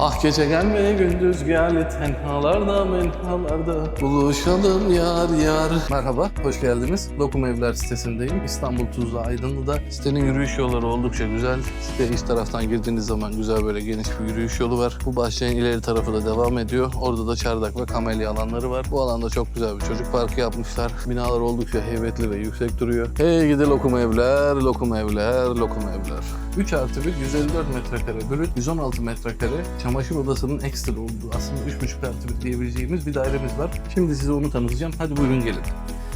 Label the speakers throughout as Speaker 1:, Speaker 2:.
Speaker 1: Ah gece gelme gündüz gel tenhalarda menhalarda buluşalım yar yar. Merhaba, hoş geldiniz. Lokum Evler sitesindeyim. İstanbul Tuzla Aydınlı'da. Sitenin yürüyüş yolları oldukça güzel. Siteye iç taraftan girdiğiniz zaman güzel böyle geniş bir yürüyüş yolu var. Bu bahçenin ileri tarafı da devam ediyor. Orada da çardak ve kamelya alanları var. Bu alanda çok güzel bir çocuk parkı yapmışlar. Binalar oldukça heybetli ve yüksek duruyor. Hey gidi Lokum Evler, Lokum Evler, Lokum Evler. 3 artı 1, 154 metrekare bölü 116 metrekare çamaşır odasının ekstra olduğu aslında 3,5 artı 1 diyebileceğimiz bir dairemiz var. Şimdi size onu tanıtacağım. Hadi buyurun gelin.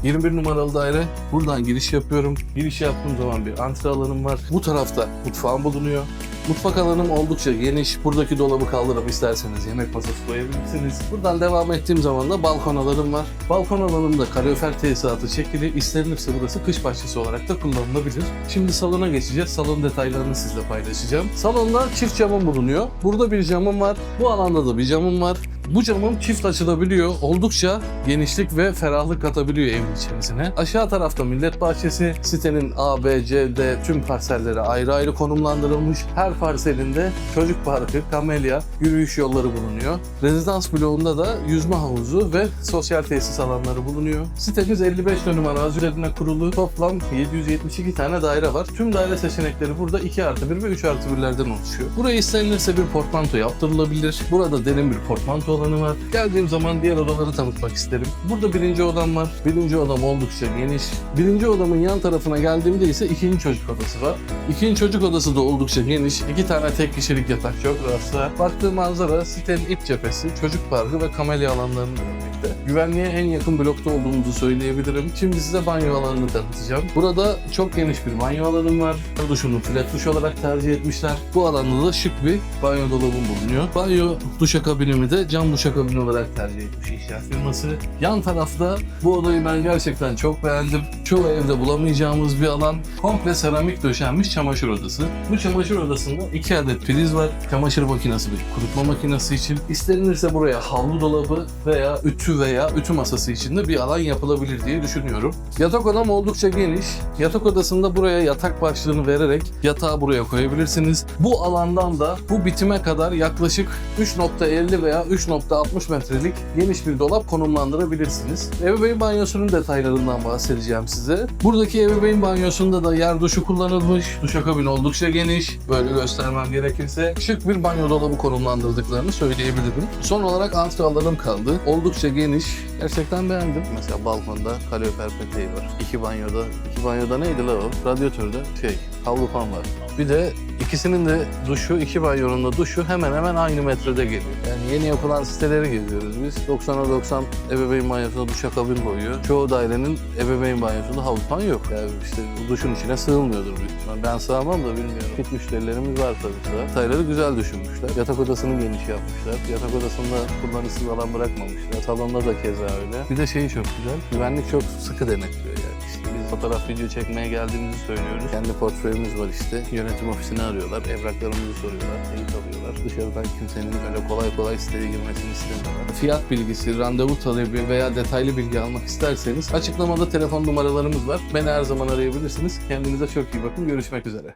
Speaker 1: 21 numaralı daire. Buradan giriş yapıyorum. Giriş yaptığım zaman bir antre alanım var. Bu tarafta mutfağım bulunuyor. Mutfak alanım oldukça geniş. Buradaki dolabı kaldırıp isterseniz yemek masası koyabilirsiniz. Buradan devam ettiğim zaman da balkon alanım var. Balkon alanımda kalorifer tesisatı çekili. İstenirse burası kış bahçesi olarak da kullanılabilir. Şimdi salona geçeceğiz. Salon detaylarını sizle paylaşacağım. Salonda çift camım bulunuyor. Burada bir camım var. Bu alanda da bir camım var. Bu camım çift açılabiliyor. Oldukça genişlik ve ferahlık katabiliyor evin içerisine. Aşağı tarafta millet bahçesi. Sitenin A, B, C, D tüm parselleri ayrı ayrı konumlandırılmış. Her parselinde çocuk parkı, kamelya, yürüyüş yolları bulunuyor. Rezidans bloğunda da yüzme havuzu ve sosyal tesis alanları bulunuyor. Sitemiz 55 dönüm arazi üzerine kurulu. Toplam 772 tane daire var. Tüm daire seçenekleri burada 2 artı 1 ve 3 artı 1'lerden oluşuyor. Buraya istenilirse bir portmanto yaptırılabilir. Burada derin bir portmanto alanı var. Geldiğim zaman diğer odaları tanıtmak isterim. Burada birinci odam var. Birinci odam oldukça geniş. Birinci odamın yan tarafına geldiğimde ise ikinci çocuk odası var. İkinci çocuk odası da oldukça geniş. İki tane tek kişilik yatak çok rahatsa. Baktığı manzara sitenin iç cephesi, çocuk parkı ve kamelya alanlarını görmekte. Güvenliğe en yakın blokta olduğumuzu söyleyebilirim. Şimdi size banyo alanını tanıtacağım. Burada çok geniş bir banyo alanım var. Duşunu flat duş olarak tercih etmişler. Bu alanda da şık bir banyo dolabım bulunuyor. Banyo duşakabinimi de cam duşakabin olarak tercih etmiş inşaat firması. Yan tarafta bu odayı ben gerçekten çok beğendim. Çoğu evde bulamayacağımız bir alan. Komple seramik döşenmiş çamaşır odası. Bu çamaşır odasında iki adet priz var. Çamaşır makinesi bir kurutma makinesi için. İstenilirse buraya havlu dolabı veya ütü veya ütü masası için de bir alan yapılabilir diye düşünüyorum. Yatak odam oldukça geniş. Yatak odasında buraya yatak başlığını vererek yatağı buraya koyabilirsiniz. Bu alandan da bu bitime kadar yaklaşık 3.50 veya 3.60 metrelik geniş bir dolap konumlandırabilirsiniz. Ebeveyn banyosunun detaylarından bahsedeceğim size. Buradaki ebeveyn banyosunda da yer duşu kullanılmış. Duşakabin oldukça geniş. Böyle göstermem gerekirse şık bir banyo dolabı konumlandırdıklarını söyleyebilirim. Son olarak antre alanım kaldı. Oldukça geniş. Gerçekten beğendim. Mesela balkonda kalorifer peteği var. İki banyoda, iki banyoda neydi la o? Radyatörde şey, havlu fan var. Bir de ikisinin de duşu, iki banyonun da duşu hemen hemen aynı metrede geliyor. Yani yeni yapılan siteleri geziyoruz biz. 90'a 90 ebeveyn banyosuna duşakabin koyuyor. Çoğu dairenin ebeveyn banyosunda havlu fan yok. Yani işte duşun içine sığılmıyordur büyük ihtimal. Ben sığamam da bilmiyorum. Fit müşterilerimiz var tabii ki. Detayları güzel düşünmüşler. Yatak odasını geniş yapmışlar. Yatak odasında kullanışsız alan bırakmamışlar. Salonda da keza öyle. Bir de şeyi çok güzel. Güvenlik çok sıkı denetliyor yani. İşte fotoğraf video çekmeye geldiğimizi söylüyoruz. Kendi portföyümüz var işte. Yönetim ofisini arıyorlar. Evraklarımızı soruyorlar. Teyit alıyorlar. Dışarıdan kimsenin öyle kolay kolay siteye girmesini istemiyorlar. Fiyat bilgisi, randevu talebi veya detaylı bilgi almak isterseniz açıklamada telefon numaralarımız var. Beni her zaman arayabilirsiniz. Kendinize çok iyi bakın. Görüşmek üzere.